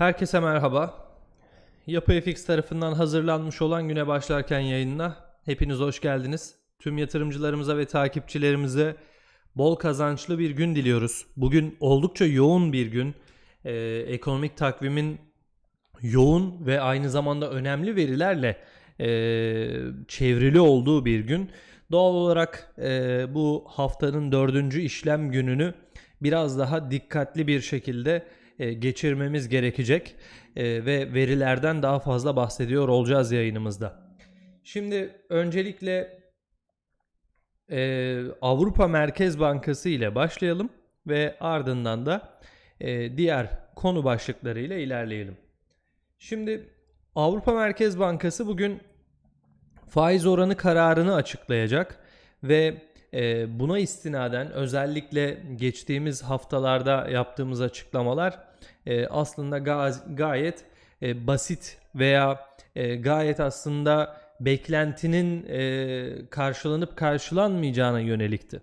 Herkese merhaba. Yapı FX tarafından hazırlanmış olan güne başlarken yayınına hepiniz hoş geldiniz. Tüm yatırımcılarımıza ve takipçilerimize bol kazançlı bir gün diliyoruz. Bugün oldukça yoğun bir gün. Ee, ekonomik takvimin yoğun ve aynı zamanda önemli verilerle e, çevrili olduğu bir gün. Doğal olarak e, bu haftanın dördüncü işlem gününü biraz daha dikkatli bir şekilde geçirmemiz gerekecek E, ve verilerden daha fazla bahsediyor olacağız yayınımızda. Şimdi öncelikle e, Avrupa Merkez Bankası ile başlayalım ve ardından da e, diğer konu başlıkları ile ilerleyelim. Şimdi Avrupa Merkez Bankası bugün faiz oranı kararını açıklayacak ve e, buna istinaden özellikle geçtiğimiz haftalarda yaptığımız açıklamalar e, aslında ga- gayet e, basit veya e, gayet aslında beklentinin karşılanıp karşılanmayacağına yönelikti.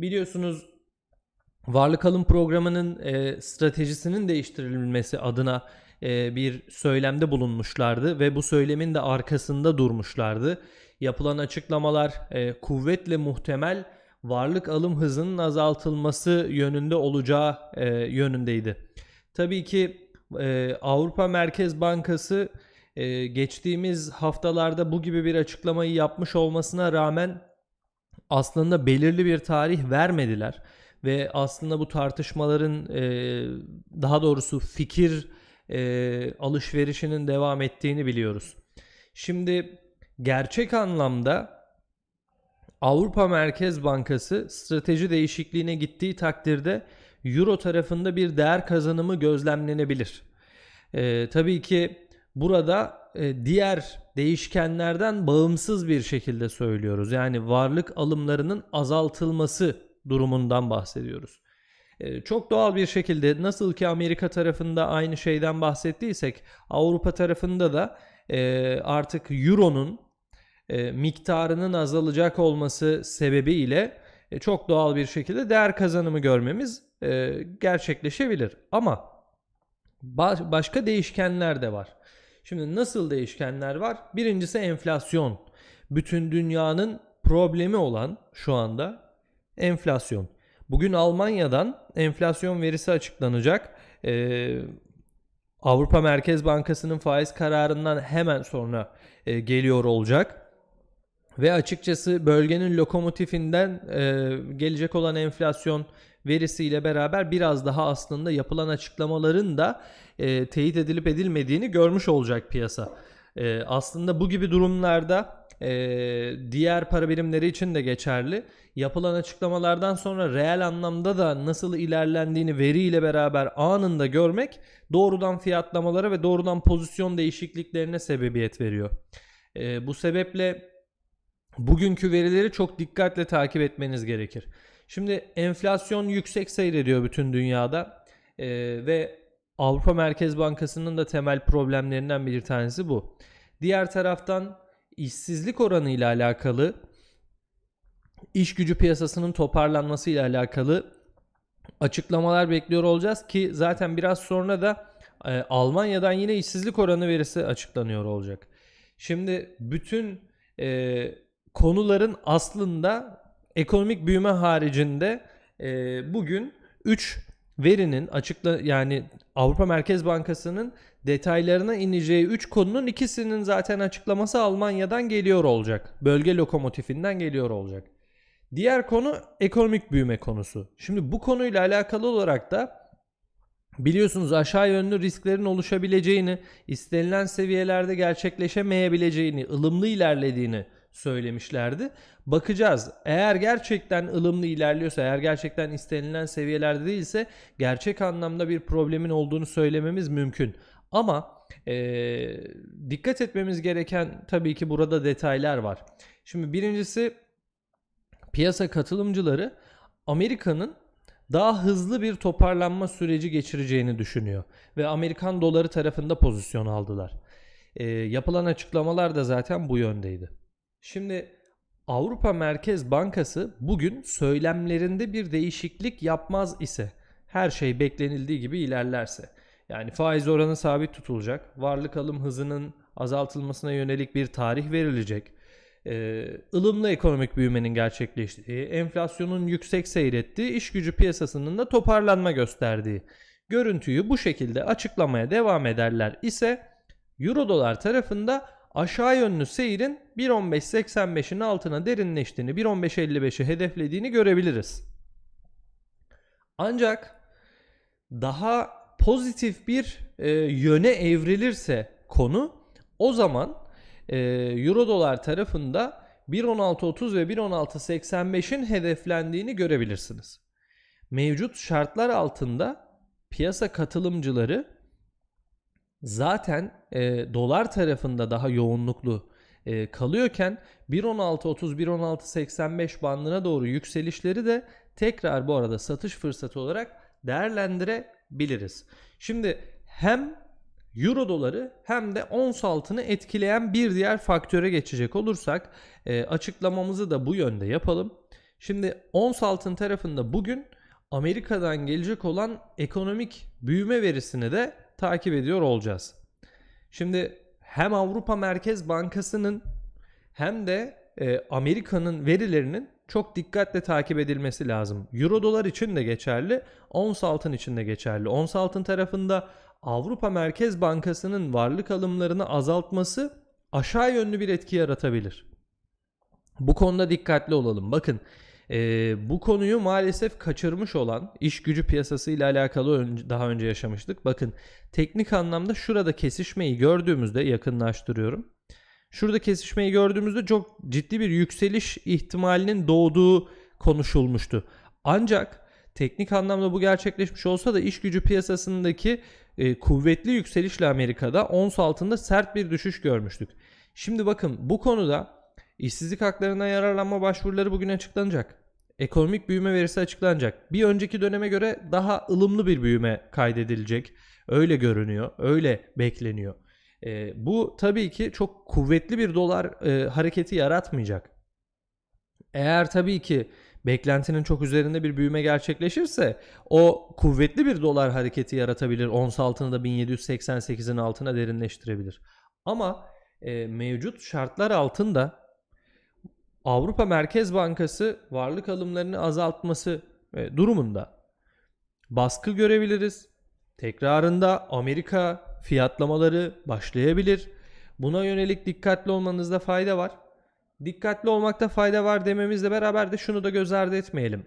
Biliyorsunuz Varlık alım programının e, stratejisinin değiştirilmesi adına e, bir söylemde bulunmuşlardı ve bu söylemin de arkasında durmuşlardı. Yapılan açıklamalar e, kuvvetle muhtemel varlık alım hızının azaltılması yönünde olacağı e, yönündeydi. Tabii ki e, Avrupa Merkez Bankası e, geçtiğimiz haftalarda bu gibi bir açıklamayı yapmış olmasına rağmen aslında belirli bir tarih vermediler ve aslında bu tartışmaların e, daha doğrusu fikir e, alışverişinin devam ettiğini biliyoruz. Şimdi gerçek anlamda Avrupa Merkez Bankası strateji değişikliğine gittiği takdirde Euro tarafında bir değer kazanımı gözlemlenebilir. E, tabii ki burada e, diğer değişkenlerden bağımsız bir şekilde söylüyoruz. Yani varlık alımlarının azaltılması durumundan bahsediyoruz. E, çok doğal bir şekilde nasıl ki Amerika tarafında aynı şeyden bahsettiysek Avrupa tarafında da e, artık Euro'nun e, miktarının azalacak olması sebebiyle e, çok doğal bir şekilde değer kazanımı görmemiz e, gerçekleşebilir. Ama ba- başka değişkenler de var. Şimdi nasıl değişkenler var? Birincisi enflasyon. Bütün dünyanın problemi olan şu anda enflasyon. Bugün Almanya'dan enflasyon verisi açıklanacak. Ee, Avrupa Merkez Bankası'nın faiz kararından hemen sonra e, geliyor olacak. Ve açıkçası bölgenin lokomotifinden e, gelecek olan enflasyon verisiyle beraber biraz daha aslında yapılan açıklamaların da e, teyit edilip edilmediğini görmüş olacak piyasa. E, aslında bu gibi durumlarda e, diğer para birimleri için de geçerli. Yapılan açıklamalardan sonra reel anlamda da nasıl ilerlendiğini veriyle beraber anında görmek doğrudan fiyatlamalara ve doğrudan pozisyon değişikliklerine sebebiyet veriyor. E, bu sebeple bugünkü verileri çok dikkatle takip etmeniz gerekir. Şimdi enflasyon yüksek seyrediyor bütün dünyada Ee, ve Avrupa Merkez Bankası'nın da temel problemlerinden bir tanesi bu. Diğer taraftan işsizlik oranı ile alakalı iş gücü piyasasının toparlanması ile alakalı açıklamalar bekliyor olacağız ki zaten biraz sonra da e, Almanya'dan yine işsizlik oranı verisi açıklanıyor olacak. Şimdi bütün e, konuların aslında ekonomik büyüme haricinde e, bugün 3 verinin açıkla yani Avrupa Merkez Bankası'nın detaylarına ineceği 3 konunun ikisinin zaten açıklaması Almanya'dan geliyor olacak. Bölge lokomotifinden geliyor olacak. Diğer konu ekonomik büyüme konusu. Şimdi bu konuyla alakalı olarak da biliyorsunuz aşağı yönlü risklerin oluşabileceğini, istenilen seviyelerde gerçekleşemeyebileceğini, ılımlı ilerlediğini söylemişlerdi. Bakacağız. Eğer gerçekten ılımlı ilerliyorsa, eğer gerçekten istenilen seviyelerde değilse gerçek anlamda bir problemin olduğunu söylememiz mümkün. Ama e, dikkat etmemiz gereken tabii ki burada detaylar var. Şimdi birincisi piyasa katılımcıları Amerika'nın daha hızlı bir toparlanma süreci geçireceğini düşünüyor ve Amerikan doları tarafında pozisyon aldılar. E, yapılan açıklamalar da zaten bu yöndeydi. Şimdi Avrupa Merkez Bankası bugün söylemlerinde bir değişiklik yapmaz ise her şey beklenildiği gibi ilerlerse Yani faiz oranı sabit tutulacak. Varlık alım hızının azaltılmasına yönelik bir tarih verilecek. Ee, ılımlı ekonomik büyümenin gerçekleştiği, enflasyonun yüksek seyrettiği, iş gücü piyasasının da toparlanma gösterdiği görüntüyü bu şekilde açıklamaya devam ederler ise Euro dolar tarafında aşağı yönlü seyrin 1.1585'in altına derinleştiğini, 1.1555'i hedeflediğini görebiliriz. Ancak daha pozitif bir e, yöne evrilirse konu o zaman e, Euro dolar tarafında 1.1630 ve 1.1685'in hedeflendiğini görebilirsiniz. Mevcut şartlar altında piyasa katılımcıları zaten e, dolar tarafında daha yoğunluklu e, kalıyorken 1.1630 1.1685 bandına doğru yükselişleri de tekrar bu arada satış fırsatı olarak değerlendirebiliriz. Şimdi hem Euro doları hem de ons altını etkileyen bir diğer faktöre geçecek olursak e, açıklamamızı da bu yönde yapalım. Şimdi ons altın tarafında bugün Amerika'dan gelecek olan ekonomik büyüme verisini de takip ediyor olacağız. Şimdi hem Avrupa Merkez Bankası'nın hem de e, Amerika'nın verilerinin çok dikkatle takip edilmesi lazım. Euro dolar için de geçerli, ons altın için de geçerli. Ons altın tarafında Avrupa Merkez Bankası'nın varlık alımlarını azaltması aşağı yönlü bir etki yaratabilir. Bu konuda dikkatli olalım. Bakın e, bu konuyu maalesef kaçırmış olan iş gücü piyasası ile alakalı önce, daha önce yaşamıştık. Bakın teknik anlamda şurada kesişmeyi gördüğümüzde yakınlaştırıyorum. Şurada kesişmeyi gördüğümüzde çok ciddi bir yükseliş ihtimalinin doğduğu konuşulmuştu. Ancak teknik anlamda bu gerçekleşmiş olsa da iş gücü piyasasındaki e, kuvvetli yükselişle Amerika'da ons altında sert bir düşüş görmüştük. Şimdi bakın bu konuda işsizlik haklarına yararlanma başvuruları bugün açıklanacak. Ekonomik büyüme verisi açıklanacak. Bir önceki döneme göre daha ılımlı bir büyüme kaydedilecek. Öyle görünüyor, öyle bekleniyor. E, bu tabii ki çok kuvvetli bir dolar e, hareketi yaratmayacak. Eğer tabii ki beklentinin çok üzerinde bir büyüme gerçekleşirse o kuvvetli bir dolar hareketi yaratabilir. Ons altını da 1788'in altına derinleştirebilir. Ama e, mevcut şartlar altında Avrupa Merkez Bankası varlık alımlarını azaltması e, durumunda baskı görebiliriz. Tekrarında Amerika fiyatlamaları başlayabilir. Buna yönelik dikkatli olmanızda fayda var. Dikkatli olmakta fayda var dememizle beraber de şunu da göz ardı etmeyelim.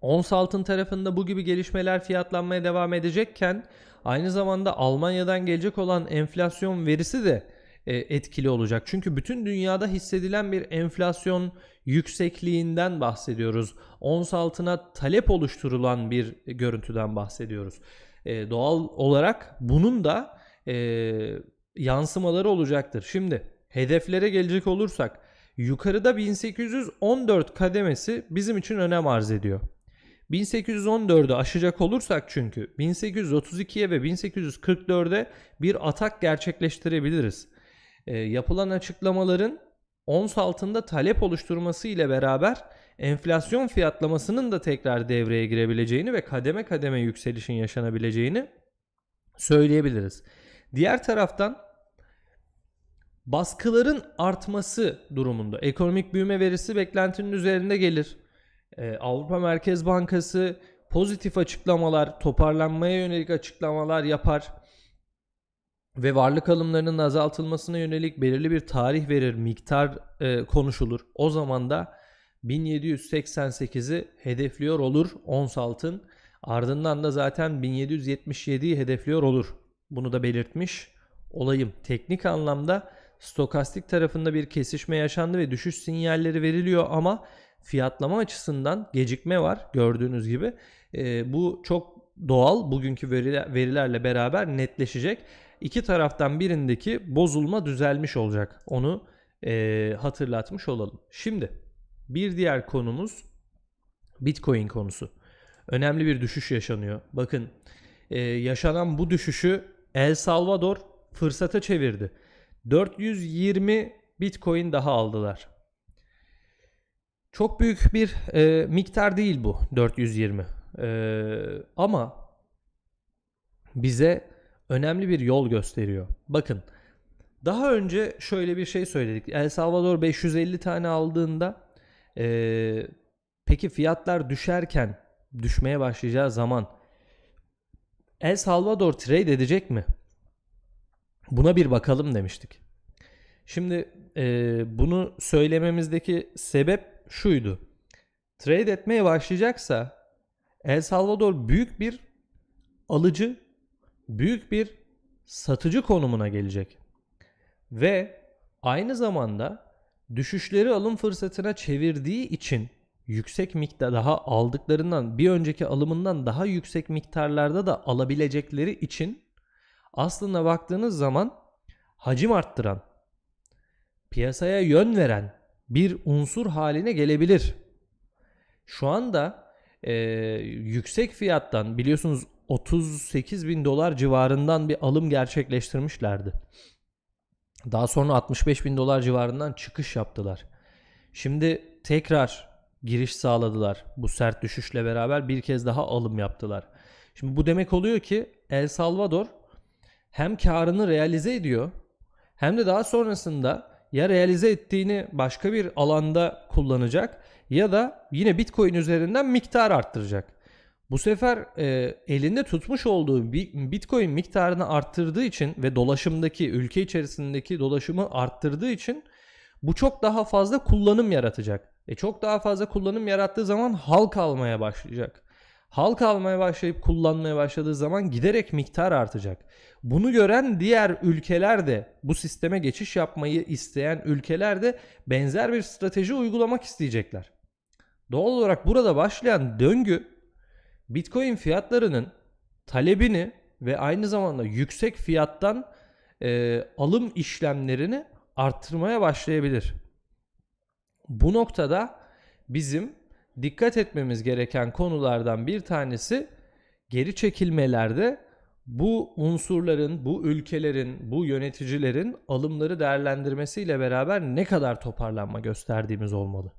Ons altın tarafında bu gibi gelişmeler fiyatlanmaya devam edecekken aynı zamanda Almanya'dan gelecek olan enflasyon verisi de e, etkili olacak. Çünkü bütün dünyada hissedilen bir enflasyon yüksekliğinden bahsediyoruz. Ons altına talep oluşturulan bir görüntüden bahsediyoruz. E, doğal olarak bunun da e, yansımaları olacaktır. Şimdi hedeflere gelecek olursak yukarıda 1814 kademesi bizim için önem arz ediyor. 1814'ü aşacak olursak çünkü 1832'ye ve 1844'e bir atak gerçekleştirebiliriz. E, yapılan açıklamaların ons altında talep oluşturması ile beraber enflasyon fiyatlamasının da tekrar devreye girebileceğini ve kademe kademe yükselişin yaşanabileceğini söyleyebiliriz. Diğer taraftan baskıların artması durumunda ekonomik büyüme verisi beklentinin üzerinde gelir. Ee, Avrupa Merkez Bankası pozitif açıklamalar, toparlanmaya yönelik açıklamalar yapar ve varlık alımlarının azaltılmasına yönelik belirli bir tarih verir, miktar e, konuşulur. O zaman da 1788'i hedefliyor olur ons altın. Ardından da zaten 1777'yi hedefliyor olur. Bunu da belirtmiş olayım. Teknik anlamda stokastik tarafında bir kesişme yaşandı ve düşüş sinyalleri veriliyor ama fiyatlama açısından gecikme var gördüğünüz gibi. E, bu çok doğal bugünkü veriler, verilerle beraber netleşecek. İki taraftan birindeki bozulma düzelmiş olacak. Onu e, hatırlatmış olalım. Şimdi bir diğer konumuz Bitcoin konusu. Önemli bir düşüş yaşanıyor. Bakın e, yaşanan bu düşüşü El Salvador fırsata çevirdi. 420 Bitcoin daha aldılar. Çok büyük bir e, miktar değil bu 420. E, ama bize önemli bir yol gösteriyor. Bakın daha önce şöyle bir şey söyledik. El Salvador 550 tane aldığında eee, peki fiyatlar düşerken düşmeye başlayacağı zaman El Salvador trade edecek mi? Buna bir bakalım demiştik. Şimdi eee, bunu söylememizdeki sebep şuydu. Trade etmeye başlayacaksa El Salvador büyük bir alıcı, büyük bir satıcı konumuna gelecek. Ve aynı zamanda düşüşleri alım fırsatına çevirdiği için yüksek miktar daha aldıklarından bir önceki alımından daha yüksek miktarlarda da alabilecekleri için aslında baktığınız zaman hacim arttıran, piyasaya yön veren bir unsur haline gelebilir. Şu anda e, yüksek fiyattan biliyorsunuz 38 bin dolar civarından bir alım gerçekleştirmişlerdi. Daha sonra 65 bin dolar civarından çıkış yaptılar. Şimdi tekrar giriş sağladılar. Bu sert düşüşle beraber bir kez daha alım yaptılar. Şimdi bu demek oluyor ki El Salvador hem karını realize ediyor hem de daha sonrasında ya realize ettiğini başka bir alanda kullanacak ya da yine Bitcoin üzerinden miktar arttıracak. Bu sefer e, elinde tutmuş olduğu bi- Bitcoin miktarını arttırdığı için ve dolaşımdaki ülke içerisindeki dolaşımı arttırdığı için bu çok daha fazla kullanım yaratacak. E çok daha fazla kullanım yarattığı zaman halk almaya başlayacak. Halk almaya başlayıp kullanmaya başladığı zaman giderek miktar artacak. Bunu gören diğer ülkeler de bu sisteme geçiş yapmayı isteyen ülkeler de benzer bir strateji uygulamak isteyecekler. Doğal olarak burada başlayan döngü Bitcoin fiyatlarının talebini ve aynı zamanda yüksek fiyattan e, alım işlemlerini arttırmaya başlayabilir. Bu noktada bizim dikkat etmemiz gereken konulardan bir tanesi geri çekilmelerde bu unsurların, bu ülkelerin, bu yöneticilerin alımları değerlendirmesiyle beraber ne kadar toparlanma gösterdiğimiz olmalı.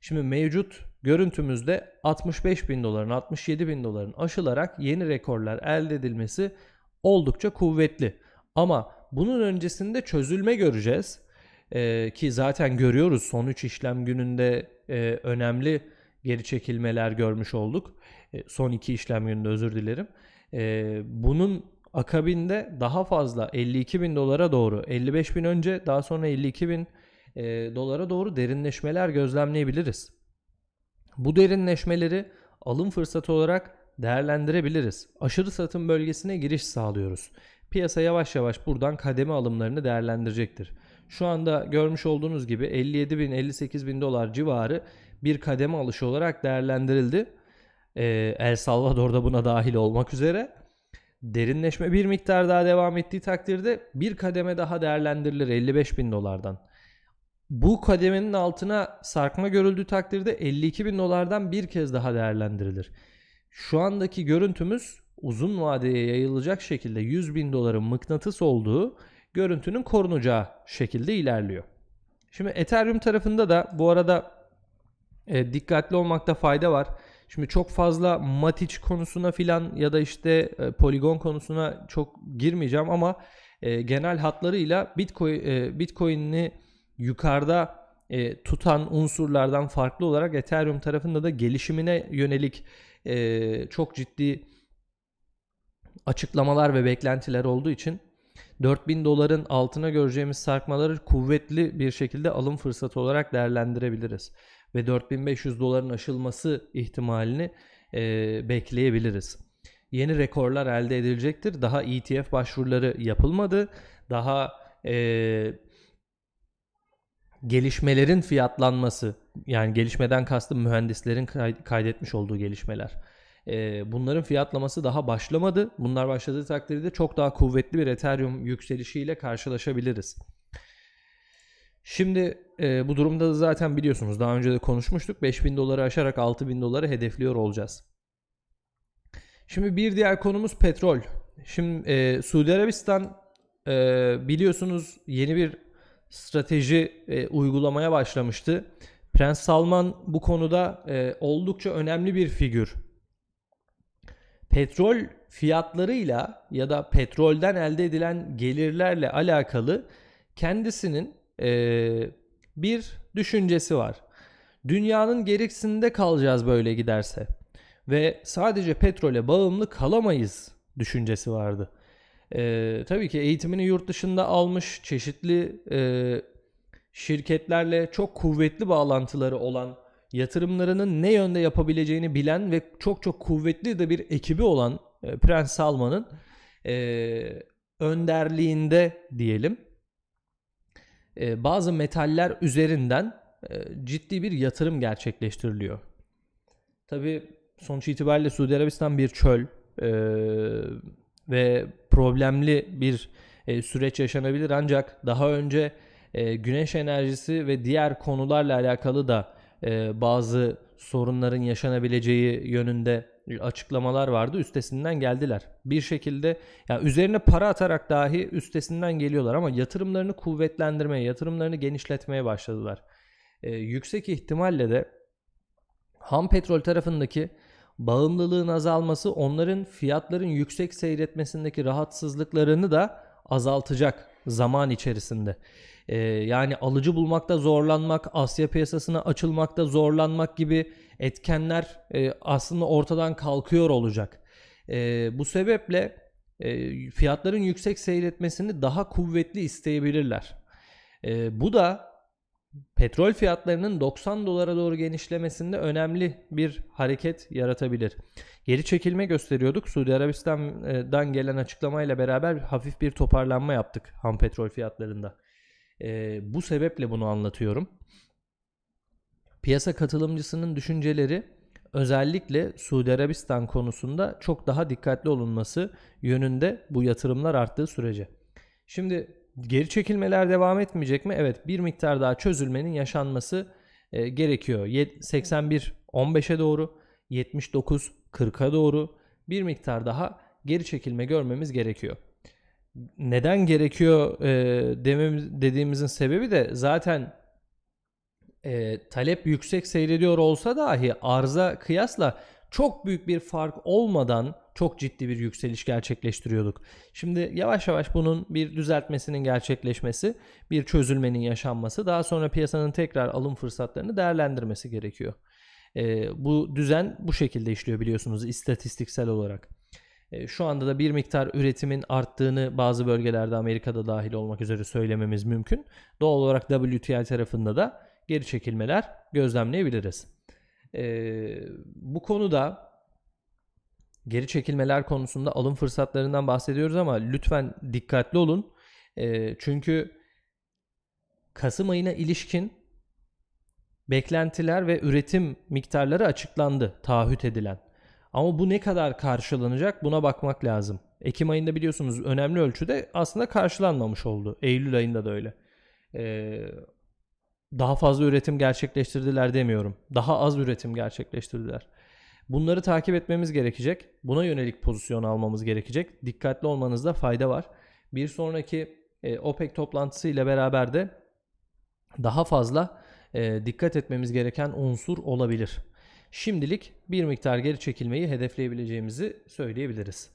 Şimdi mevcut görüntümüzde 65 bin doların 67 bin doların aşılarak yeni rekorlar elde edilmesi oldukça kuvvetli. Ama bunun öncesinde çözülme göreceğiz. Ee, ki zaten görüyoruz son 3 işlem gününde e, önemli geri çekilmeler görmüş olduk. E, son 2 işlem gününde özür dilerim. E, bunun akabinde daha fazla 52 bin dolara doğru 55 bin önce daha sonra 52 bin e, dolara doğru derinleşmeler gözlemleyebiliriz. Bu derinleşmeleri alım fırsatı olarak değerlendirebiliriz. Aşırı satım bölgesine giriş sağlıyoruz. Piyasa yavaş yavaş buradan kademe alımlarını değerlendirecektir. Şu anda görmüş olduğunuz gibi 57 bin 58 bin dolar civarı bir kademe alışı olarak değerlendirildi. Ee, El Salvador'da buna dahil olmak üzere. Derinleşme bir miktar daha devam ettiği takdirde bir kademe daha değerlendirilir 55 bin dolardan. Bu kademenin altına sarkma görüldüğü takdirde 52 bin dolardan bir kez daha değerlendirilir. Şu andaki görüntümüz uzun vadeye yayılacak şekilde 100 bin doların mıknatıs olduğu görüntünün korunacağı şekilde ilerliyor. Şimdi Ethereum tarafında da bu arada e, dikkatli olmakta fayda var. Şimdi çok fazla Matic konusuna filan ya da işte e, Polygon konusuna çok girmeyeceğim ama e, genel hatlarıyla Bitcoin e, Bitcoin'i yukarıda e, tutan unsurlardan farklı olarak Ethereum tarafında da gelişimine yönelik e, çok ciddi açıklamalar ve beklentiler olduğu için 4000 doların altına göreceğimiz sarkmaları kuvvetli bir şekilde alım fırsatı olarak değerlendirebiliriz. Ve 4500 doların aşılması ihtimalini e, bekleyebiliriz. Yeni rekorlar elde edilecektir. Daha ETF başvuruları yapılmadı. Daha e, gelişmelerin fiyatlanması yani gelişmeden kastım mühendislerin kay- kaydetmiş olduğu gelişmeler. Ee, bunların fiyatlaması daha başlamadı. Bunlar başladığı takdirde çok daha kuvvetli bir Ethereum yükselişiyle karşılaşabiliriz. Şimdi e, bu durumda da zaten biliyorsunuz daha önce de konuşmuştuk. 5000 doları aşarak 6000 doları hedefliyor olacağız. Şimdi bir diğer konumuz petrol. Şimdi e, Suudi Arabistan e, biliyorsunuz yeni bir strateji e, uygulamaya başlamıştı. Prens Salman bu konuda e, oldukça önemli bir figür. petrol fiyatlarıyla ya da petrolden elde edilen gelirlerle alakalı kendisinin eee, bir düşüncesi var. Dünyanın gerisinde kalacağız böyle giderse ve sadece petrole bağımlı kalamayız düşüncesi vardı. Eee, tabii ki eğitimini yurt dışında almış çeşitli eee, şirketlerle çok kuvvetli bağlantıları olan, yatırımlarının ne yönde yapabileceğini bilen ve çok çok kuvvetli de bir ekibi olan e, Prens Salman'ın e, önderliğinde diyelim e, bazı metaller üzerinden e, ciddi bir yatırım gerçekleştiriliyor. Tabii sonuç itibariyle Suudi Arabistan bir çöl e, ve problemli bir e, süreç yaşanabilir ancak daha önce e, güneş enerjisi ve diğer konularla alakalı da e, bazı sorunların yaşanabileceği yönünde açıklamalar vardı. Üstesinden geldiler. Bir şekilde ya üzerine para atarak dahi üstesinden geliyorlar ama yatırımlarını kuvvetlendirmeye, yatırımlarını genişletmeye başladılar. E, yüksek ihtimalle de ham petrol tarafındaki bağımlılığın azalması onların fiyatların yüksek seyretmesindeki rahatsızlıklarını da azaltacak zaman içerisinde. Ee, yani alıcı bulmakta zorlanmak, Asya piyasasına açılmakta zorlanmak gibi etkenler e, aslında ortadan kalkıyor olacak. Ee, bu sebeple e, fiyatların yüksek seyretmesini daha kuvvetli isteyebilirler. Ee, bu da petrol fiyatlarının 90 dolara doğru genişlemesinde önemli bir hareket yaratabilir. Geri çekilme gösteriyorduk. Suudi Arabistan'dan gelen açıklamayla beraber hafif bir toparlanma yaptık ham petrol fiyatlarında. Ee, bu sebeple bunu anlatıyorum. Piyasa katılımcısının düşünceleri özellikle Suudi Arabistan konusunda çok daha dikkatli olunması yönünde bu yatırımlar arttığı sürece. Şimdi geri çekilmeler devam etmeyecek mi? Evet bir miktar daha çözülmenin yaşanması e, gerekiyor. Yet- 81 15'e doğru 79 40'a doğru bir miktar daha geri çekilme görmemiz gerekiyor. Neden gerekiyor e, dememiz, dediğimizin sebebi de zaten e, talep yüksek seyrediyor olsa dahi arza kıyasla çok büyük bir fark olmadan çok ciddi bir yükseliş gerçekleştiriyorduk. Şimdi yavaş yavaş bunun bir düzeltmesinin gerçekleşmesi, bir çözülmenin yaşanması, daha sonra piyasanın tekrar alım fırsatlarını değerlendirmesi gerekiyor. E, bu düzen bu şekilde işliyor biliyorsunuz istatistiksel olarak. E, şu anda da bir miktar üretimin arttığını bazı bölgelerde Amerika'da dahil olmak üzere söylememiz mümkün. Doğal olarak WTI tarafında da geri çekilmeler gözlemleyebiliriz. E, bu konuda geri çekilmeler konusunda alım fırsatlarından bahsediyoruz ama lütfen dikkatli olun. E, çünkü Kasım ayına ilişkin beklentiler ve üretim miktarları açıklandı taahhüt edilen. Ama bu ne kadar karşılanacak buna bakmak lazım. Ekim ayında biliyorsunuz önemli ölçüde aslında karşılanmamış oldu. Eylül ayında da öyle. Ee, daha fazla üretim gerçekleştirdiler demiyorum. Daha az üretim gerçekleştirdiler. Bunları takip etmemiz gerekecek. Buna yönelik pozisyon almamız gerekecek. Dikkatli olmanızda fayda var. Bir sonraki e, OPEC toplantısı ile beraber de daha fazla e, dikkat etmemiz gereken unsur olabilir. Şimdilik bir miktar geri çekilmeyi hedefleyebileceğimizi söyleyebiliriz.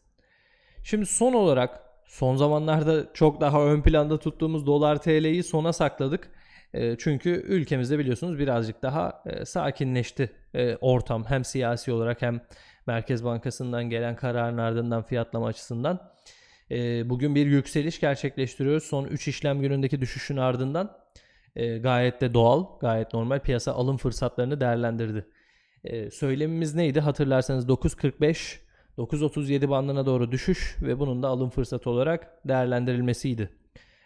Şimdi son olarak son zamanlarda çok daha ön planda tuttuğumuz dolar TL'yi sona sakladık. E, çünkü ülkemizde biliyorsunuz birazcık daha e, sakinleşti e, ortam hem siyasi olarak hem Merkez Bankası'ndan gelen kararın ardından fiyatlama açısından. E, bugün bir yükseliş gerçekleştiriyoruz. Son 3 işlem günündeki düşüşün ardından e, gayet de doğal, gayet normal piyasa alım fırsatlarını değerlendirdi. E, söylemimiz neydi? Hatırlarsanız 9.45 9.37 bandına doğru düşüş ve bunun da alım fırsatı olarak değerlendirilmesiydi.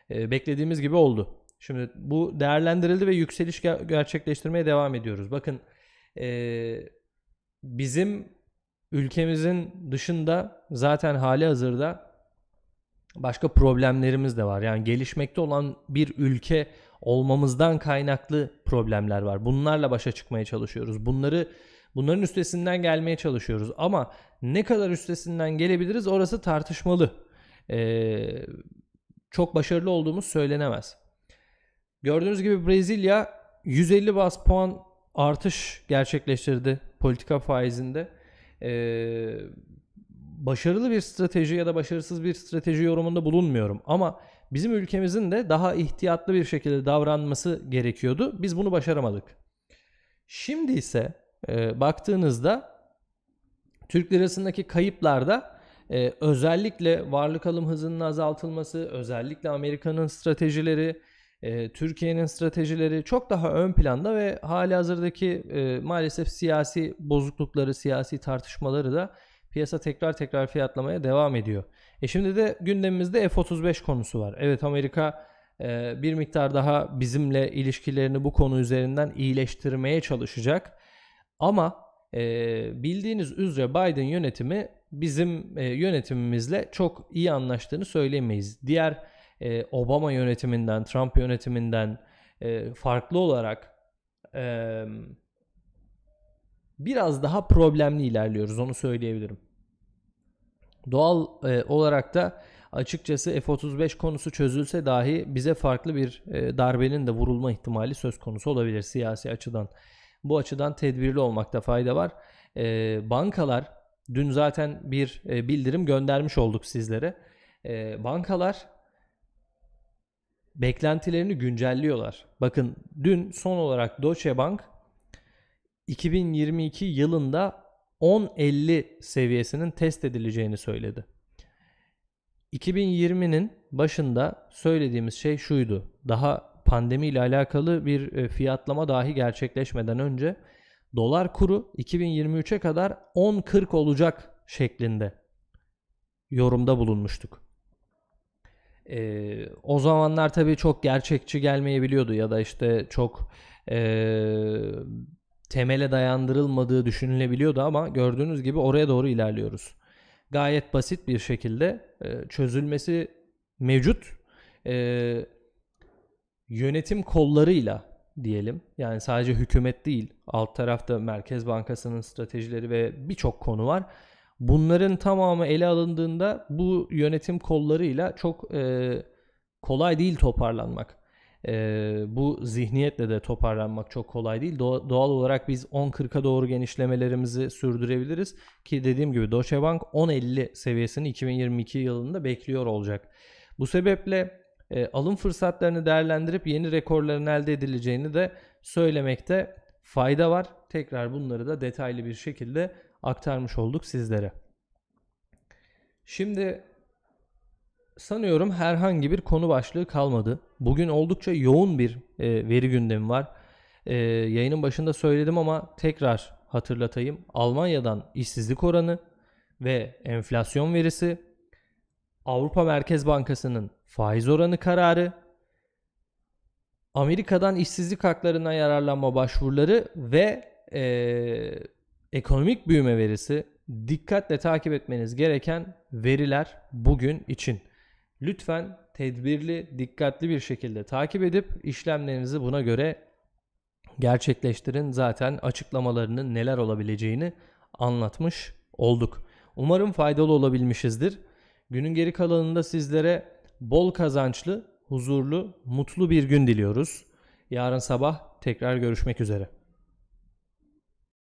Beklediğimiz gibi oldu. Şimdi bu değerlendirildi ve yükseliş ger- gerçekleştirmeye devam ediyoruz. Bakın e, bizim ülkemizin dışında zaten hali hazırda başka problemlerimiz de var. Yani gelişmekte olan bir ülke olmamızdan kaynaklı problemler var. Bunlarla başa çıkmaya çalışıyoruz. Bunları bunların üstesinden gelmeye çalışıyoruz. Ama ne kadar üstesinden gelebiliriz orası tartışmalı. Ee, çok başarılı olduğumuz söylenemez. Gördüğünüz gibi Brezilya 150 bas puan artış gerçekleştirdi politika faizinde. Ee, başarılı bir strateji ya da başarısız bir strateji yorumunda bulunmuyorum ama bizim ülkemizin de daha ihtiyatlı bir şekilde davranması gerekiyordu. Biz bunu başaramadık. Şimdi ise e, baktığınızda Türk lirasındaki kayıplarda e, özellikle varlık alım hızının azaltılması, özellikle Amerika'nın stratejileri, e, Türkiye'nin stratejileri çok daha ön planda ve hali hazırdaki e, maalesef siyasi bozuklukları, siyasi tartışmaları da piyasa tekrar tekrar fiyatlamaya devam ediyor. E şimdi de gündemimizde F-35 konusu var. Evet Amerika e, bir miktar daha bizimle ilişkilerini bu konu üzerinden iyileştirmeye çalışacak. Ama e, bildiğiniz üzere Biden yönetimi bizim yönetimimizle çok iyi anlaştığını söyleyemeyiz. Diğer e, Obama yönetiminden, Trump yönetiminden e, farklı olarak e, biraz daha problemli ilerliyoruz onu söyleyebilirim. Doğal e, olarak da açıkçası F-35 konusu çözülse dahi bize farklı bir e, darbenin de vurulma ihtimali söz konusu olabilir siyasi açıdan. Bu açıdan tedbirli olmakta fayda var. E, bankalar dün zaten bir e, bildirim göndermiş olduk sizlere. E, bankalar beklentilerini güncelliyorlar. Bakın dün son olarak Deutsche Bank 2022 yılında 10.50 seviyesinin test edileceğini söyledi. 2020'nin başında söylediğimiz şey şuydu. Daha pandemi ile alakalı bir e, fiyatlama dahi gerçekleşmeden önce dolar kuru 2023'e kadar 10.40 olacak şeklinde yorumda bulunmuştuk. Ee, o zamanlar tabii çok gerçekçi gelmeyebiliyordu ya da işte çok ee, temele dayandırılmadığı düşünülebiliyordu ama gördüğünüz gibi oraya doğru ilerliyoruz. Gayet basit bir şekilde e, çözülmesi mevcut e, yönetim kollarıyla diyelim. Yani sadece hükümet değil, alt tarafta Merkez Bankası'nın stratejileri ve birçok konu var. Bunların tamamı ele alındığında bu yönetim kollarıyla çok e, kolay değil toparlanmak. E, bu zihniyetle de toparlanmak çok kolay değil. Doğa- doğal olarak biz 10.40'a doğru genişlemelerimizi sürdürebiliriz. Ki dediğim gibi Deutsche Bank 10.50 seviyesini 2022 yılında bekliyor olacak. Bu sebeple e, alım fırsatlarını değerlendirip yeni rekorların elde edileceğini de söylemekte fayda var. Tekrar bunları da detaylı bir şekilde aktarmış olduk sizlere. Şimdi sanıyorum herhangi bir konu başlığı kalmadı. Bugün oldukça yoğun bir e, veri gündemi var. E, yayının başında söyledim ama tekrar hatırlatayım. Almanya'dan işsizlik oranı ve enflasyon verisi, Avrupa Merkez Bankası'nın faiz oranı kararı, Amerika'dan işsizlik haklarına yararlanma başvuruları ve e, ekonomik büyüme verisi dikkatle takip etmeniz gereken veriler bugün için. Lütfen tedbirli, dikkatli bir şekilde takip edip işlemlerinizi buna göre gerçekleştirin. Zaten açıklamalarının neler olabileceğini anlatmış olduk. Umarım faydalı olabilmişizdir. Günün geri kalanında sizlere bol kazançlı, huzurlu, mutlu bir gün diliyoruz. Yarın sabah tekrar görüşmek üzere.